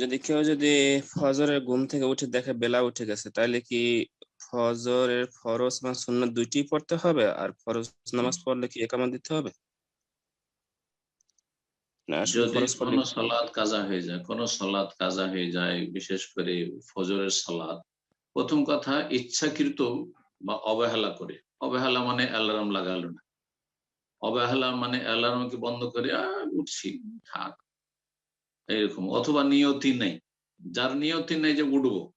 যদি কেউ যদি ফজরের ঘুম থেকে উঠে দেখে বেলা উঠে গেছে তাহলে কি ফজরের ফরজ বা সুন্নাত দুইটি পড়তে হবে? আর ফরজ নামাজ পড়লে কি একামত দিতে হবে? যদি কোনো সলাদ কাজা হয়ে যায় কোনো সলাদ কাজা হয়ে যায় বিশেষ করে ফজরের সলাদ প্রথম কথা ইচ্ছাকৃত বা অবহেলা করে। অবহেলা মানে অ্যালার্ম লাগালো না। অবহেলা মানে অ্যালার্মকে বন্ধ করে উঠছি থাক। এইরকম, অথবা নিয়তি নেই। যার নিয়তি নেই যে উঠবো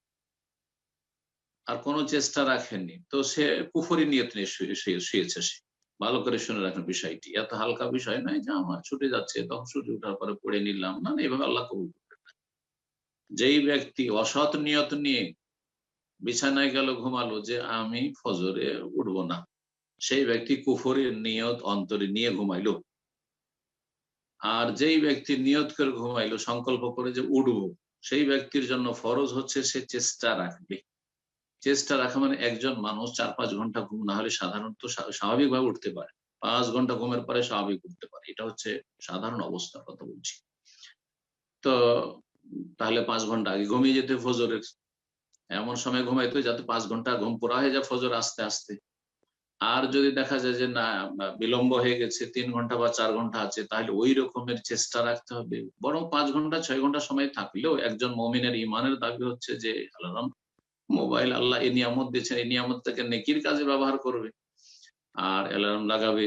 আর কোনো চেষ্টা রাখেননি। তো সে কুফরি নিয়ত নিয়ে শুয়ে- শুয়ে- শুয়েছে সে। ভালো করে শুনে রাখেন বিষয়টি। এত হালকা বিষয় নয় যে আমার ছুটে যাচ্ছে, তখন সূর্য ওঠার পরে পড়ে নিলাম। না এভাবে আল্লাহ কবুল করবেন না। যেই ব্যক্তি অসৎ নিয়ত নিয়ে বিছানায় গেল, ঘুমালো যে আমি ফজরে উঠবো না। সেই ব্যক্তি কুফরের নিয়ত অন্তরে নিয়ে ঘুমাইলো। আর যেই ব্যক্তি নিয়ত করে ঘুমাইলো, সংকল্প করে যে উঠবো, সেই ব্যক্তির জন্য ফরজ হচ্ছে সে চেষ্টা রাখবে। চেষ্টা রাখা মানে একজন মানুষ চার পাঁচ ঘণ্টা ঘুম না হলে সাধারণত স্বা- স্বাভাবিকভাবে উঠতে পারে। পাঁচ ঘণ্টা ঘুমের পরে স্বাভাবিক উঠতে পারে। এটা হচ্ছে সাধারণ অবস্থার কথা বলছি। তো তাহলে পাঁচ ঘণ্টা আগে ঘুমিয়ে যেতে ফজরের। এমন সময় ঘুমাইতে যাতে পাঁচ ঘণ্টা ঘুম পড়া হয়ে যায় ফজর আস্তে আস্তে। আর যদি দেখা যায় যে, না বিলম্ব হয়ে গেছে, তিন ঘণ্টা বা চার ঘণ্টা আছে, তাহলে ওই রকমের চেষ্টা রাখতে হবে। বরং পাঁচ ঘণ্টা, ছয় ঘণ্টা সময় থাকলেও একজন মমিনের ইমানের দাবি হচ্ছে যে, আল্লাহ মোবাইল আল্লাহ এই নিয়ামত দিয়েছেন, এই নিয়ামতটাকে নেকির কাজে ব্যবহার করবে। আর অ্যালার্ম লাগাবে,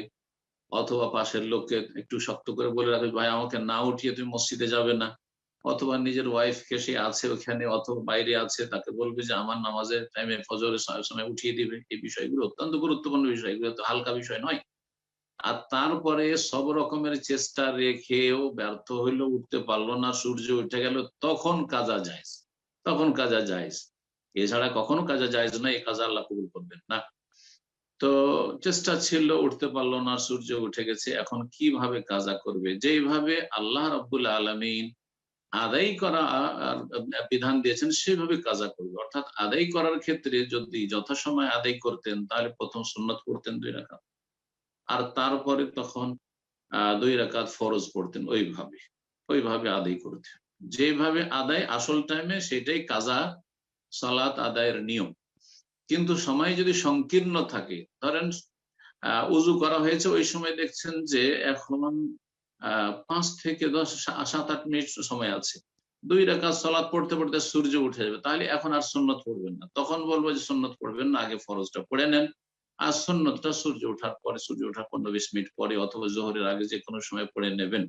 অথবা পাশের লোককে একটু শক্ত করে বলে রাখবে, ভাই, আমাকে না উঠিয়ে তুমি মসজিদে যাবে না। অথবা নিজের ওয়াইফকে সে আছে ওখানে অথবা বাইরে আছে, তাকে বলবে যে আমার নামাজের টাইমে ফজরের সময় সময় উঠিয়ে দিবে। এই বিষয়গুলো অত্যন্ত গুরুত্বপূর্ণ বিষয়। এগুলো তো হালকা বিষয় নয়। আর তারপরে সব রকমের চেষ্টা রেখেও ব্যর্থ হইল, উঠতে পারল না, সূর্য উঠে গেল, তখন কাজা যায় তখন কাজা যায় এছাড়া কখনো কাজা যায় না এই কাজা আল্লাহ কবুল করবেন না। তো চেষ্টা ছিল, উঠতে পারল না, সূর্য উঠে গেছে। এখন কীভাবে কাজা করবে? যেইভাবে আল্লাহ রব্বুল আলমিন আদায় করা বিধান দিয়েছেন সেভাবে কাজা করবে। অর্থাৎ আদায় করার ক্ষেত্রে যদি যথাসময় আদায় করতেন, তাহলে প্রথম সুন্নত করতেন দুই রাকাত। আর তারপরে তখন দুই রাকাত ফরজ পড়তেন ওইভাবে ওইভাবে আদায় করতেন। যেভাবে আদায় আসল টাইমে সেটাই কাজা, সালাত আদায়ের নিয়ম। কিন্তু সময় যদি সংকীর্ণ থাকে, ধরেন উজু করা হয়েছে, ওই সময় দেখছেন যে এখন পাঁচ থেকে দশ সাত, আট মিনিট সময় আছে। দুই রেখা সলাদ পড়তে পড়তে সূর্য উঠে যাবে। তাহলে এখন আর সুন্নত পড়বেন না। তখন বলব যে সুন্নত পড়বেন না, আগে ফরজটা পড়ে নেন। আর সুন্নতটা সূর্য ওঠার পরে, সূর্য ওঠার পনেরো বিশ মিনিট পরে অথবা জোহরের আগে যে কোনো সময় পড়ে নেবেন।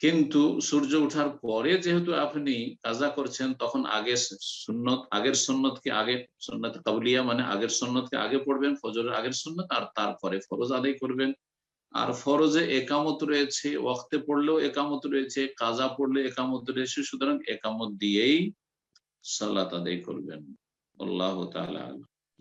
কিন্তু সূর্য ওঠার পরে যেহেতু আপনি কাজা করছেন, তখন আগে সুন্নত, আগের সুন্নতকে আগে, সুন্নত কাবুলিয়া মানে আগের সুন্নতকে আগে পড়বেন, ফজরের আগের সুন্নত, আর তারপরে ফরজ আদায় করবেন। আর ফরজে একামত রয়েছে, ওয়াক্তে পড়লেও একামত রয়েছে, কাজা পড়লে একামত রয়েছে, সুতরাং একামত দিয়েই সালাত আদায় করবেন আল্লাহ আলাম।